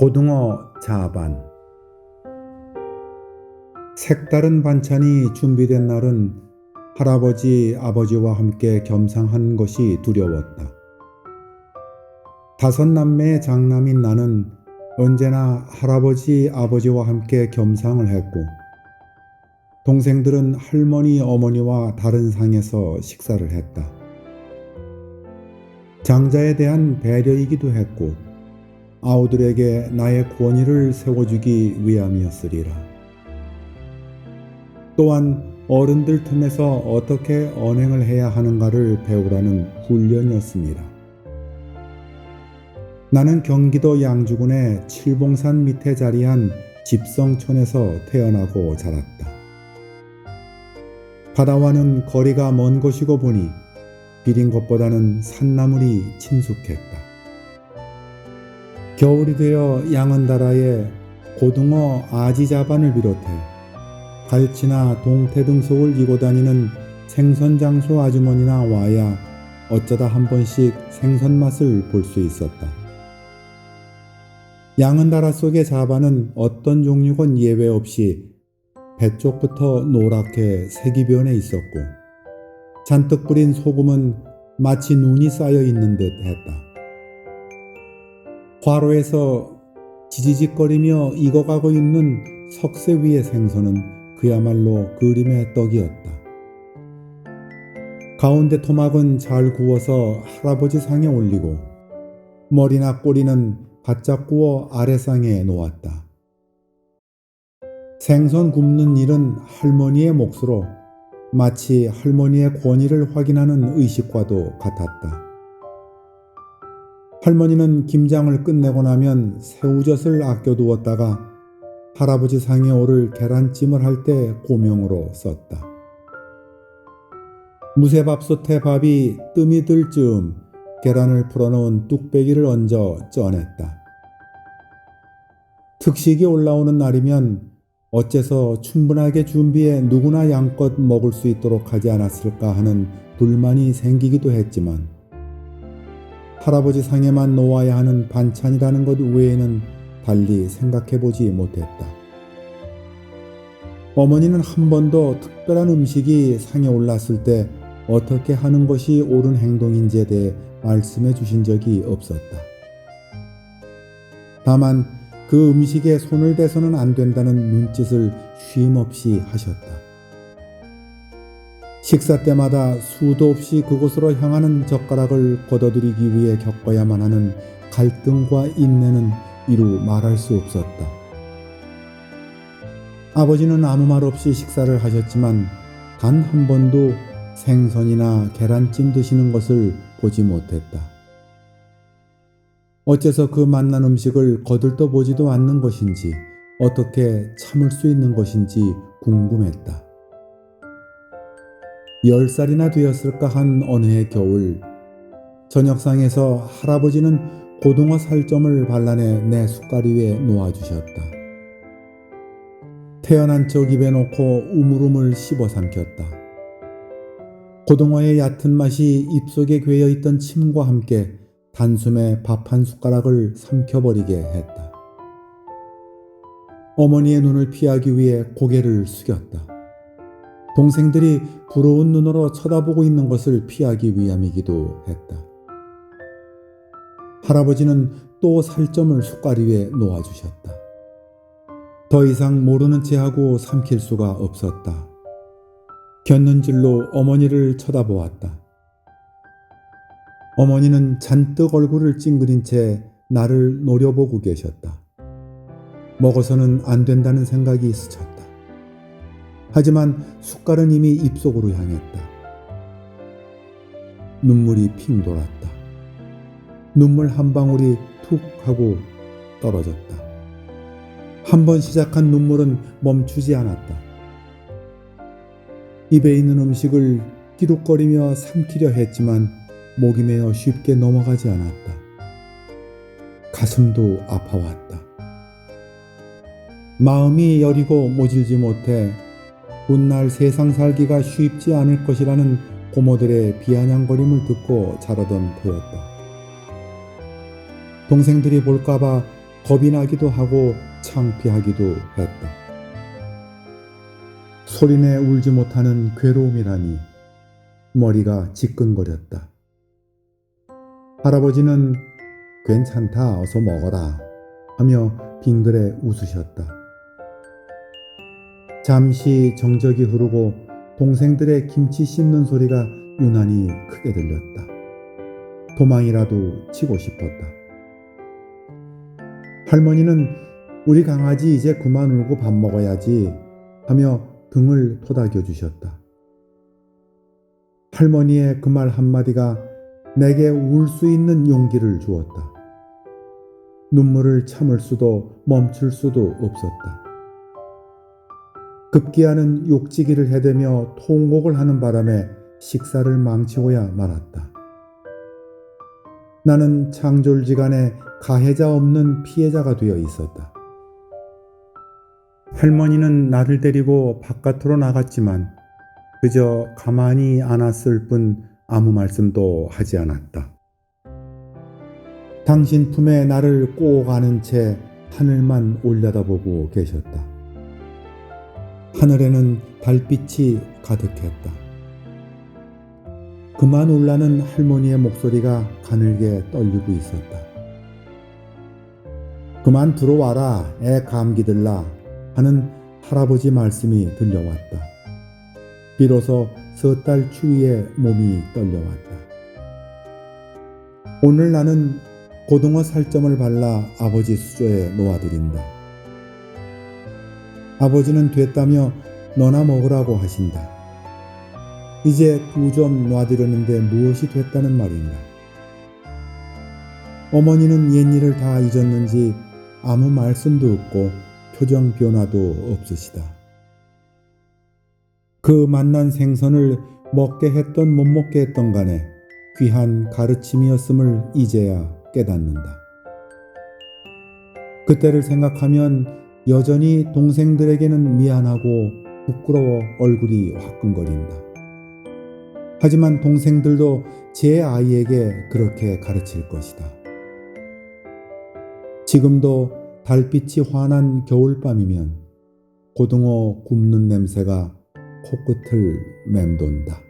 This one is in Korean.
고등어 자반 색다른 반찬이 준비된 날은 할아버지, 아버지와 함께 겸상한 것이 두려웠다. 다섯 남매의 장남인 나는 언제나 할아버지, 아버지와 함께 겸상을 했고, 동생들은 할머니, 어머니와 다른 상에서 식사를 했다. 장자에 대한 배려이기도 했고, 아우들에게 나의 권위를 세워주기 위함이었으리라. 또한 어른들 틈에서 어떻게 언행을 해야 하는가를 배우라는 훈련이었습니다. 나는 경기도 양주군의 칠봉산 밑에 자리한 집성촌에서 태어나고 자랐다. 바다와는 거리가 먼 곳이고 보니 비린 것보다는 산나물이 친숙했다. 겨울이 되어 양은다라에 고등어 아지자반을 비롯해 갈치나 동태 등 속을 이고 다니는 생선장소 아주머니나 와야 어쩌다 한 번씩 생선 맛을 볼 수 있었다. 양은다라 속의 자반은 어떤 종류건 예외 없이 배 쪽부터 노랗게 색이 변해 있었고 잔뜩 뿌린 소금은 마치 눈이 쌓여 있는 듯 했다. 과로에서 지지직거리며 익어가고 있는 석쇠 위의 생선은 그야말로 그림의 떡이었다. 가운데 토막은 잘 구워서 할아버지 상에 올리고 머리나 꼬리는 바짝 구워 아래상에 놓았다. 생선 굽는 일은 할머니의 몫으로 마치 할머니의 권위를 확인하는 의식과도 같았다. 할머니는 김장을 끝내고 나면 새우젓을 아껴두었다가 할아버지 상에 오를 계란찜을 할 때 고명으로 썼다. 무쇠밥솥에 밥이 뜸이 들 즈음 계란을 풀어놓은 뚝배기를 얹어 쪄냈다. 특식이 올라오는 날이면 어째서 충분하게 준비해 누구나 양껏 먹을 수 있도록 하지 않았을까 하는 불만이 생기기도 했지만 할아버지 상에만 놓아야 하는 반찬이라는 것 외에는 달리 생각해 보지 못했다. 어머니는 한 번도 특별한 음식이 상에 올랐을 때 어떻게 하는 것이 옳은 행동인지에 대해 말씀해 주신 적이 없었다. 다만 그 음식에 손을 대서는 안 된다는 눈짓을 쉼없이 하셨다. 식사 때마다 수도 없이 그곳으로 향하는 젓가락을 걷어들이기 위해 겪어야만 하는 갈등과 인내는 이루 말할 수 없었다. 아버지는 아무 말 없이 식사를 하셨지만 단 한 번도 생선이나 계란찜 드시는 것을 보지 못했다. 어째서 그 맛난 음식을 거들떠 보지도 않는 것인지 어떻게 참을 수 있는 것인지 궁금했다. 열 살이나 되었을까 한 어느 해 겨울 저녁상에서 할아버지는 고등어 살점을 발라내 내 숟가리 위에 놓아주셨다. 태어난 척 입에 놓고 우물우물 씹어 삼켰다. 고등어의 얕은 맛이 입속에 괴여 있던 침과 함께 단숨에 밥 한 숟가락을 삼켜버리게 했다. 어머니의 눈을 피하기 위해 고개를 숙였다. 동생들이 부러운 눈으로 쳐다보고 있는 것을 피하기 위함이기도 했다. 할아버지는 또 살점을 숟가리 위에 놓아주셨다. 더 이상 모르는 채 하고 삼킬 수가 없었다. 곁눈질로 어머니를 쳐다보았다. 어머니는 잔뜩 얼굴을 찡그린 채 나를 노려보고 계셨다. 먹어서는 안 된다는 생각이 스쳤다. 하지만 숟갈은 이미 입속으로 향했다. 눈물이 핑 돌았다. 눈물 한 방울이 툭 하고 떨어졌다. 한 번 시작한 눈물은 멈추지 않았다. 입에 있는 음식을 기룩거리며 삼키려 했지만 목이 메어 쉽게 넘어가지 않았다. 가슴도 아파왔다. 마음이 여리고 모질지 못해 훗날 세상 살기가 쉽지 않을 것이라는 고모들의 비아냥거림을 듣고 자라던 터였다. 동생들이 볼까봐 겁이 나기도 하고 창피하기도 했다. 소리내 울지 못하는 괴로움이라니 머리가 지끈거렸다. 할아버지는 괜찮다 어서 먹어라 하며 빙그레 웃으셨다. 잠시 정적이 흐르고 동생들의 김치 씹는 소리가 유난히 크게 들렸다. 도망이라도 치고 싶었다. 할머니는 우리 강아지 이제 그만 울고 밥 먹어야지 하며 등을 토닥여 주셨다. 할머니의 그 말 한마디가 내게 울 수 있는 용기를 주었다. 눈물을 참을 수도 멈출 수도 없었다. 급기야는 욕지기를 해대며 통곡을 하는 바람에 식사를 망치고야 말았다. 나는 창졸지간에 가해자 없는 피해자가 되어 있었다. 할머니는 나를 데리고 바깥으로 나갔지만 그저 가만히 안았을 뿐 아무 말씀도 하지 않았다. 당신 품에 나를 꼭 안은 채 하늘만 올려다보고 계셨다. 하늘에는 달빛이 가득했다. 그만 울라는 할머니의 목소리가 가늘게 떨리고 있었다. 그만 들어와라, 애 감기 들라 하는 할아버지 말씀이 들려왔다. 비로소 석달 추위에 몸이 떨려왔다. 오늘 나는 고등어 살점을 발라 아버지 수저에 놓아드린다. 아버지는 됐다며 너나 먹으라고 하신다. 이제 두 점 놔드렸는데 무엇이 됐다는 말인가? 어머니는 옛 일을 다 잊었는지 아무 말씀도 없고 표정 변화도 없으시다. 그 만난 생선을 먹게 했던 못 먹게 했던 간에 귀한 가르침이었음을 이제야 깨닫는다. 그때를 생각하면 여전히 동생들에게는 미안하고 부끄러워 얼굴이 화끈거린다. 하지만 동생들도 제 아이에게 그렇게 가르칠 것이다. 지금도 달빛이 환한 겨울밤이면 고등어 굽는 냄새가 코끝을 맴돈다.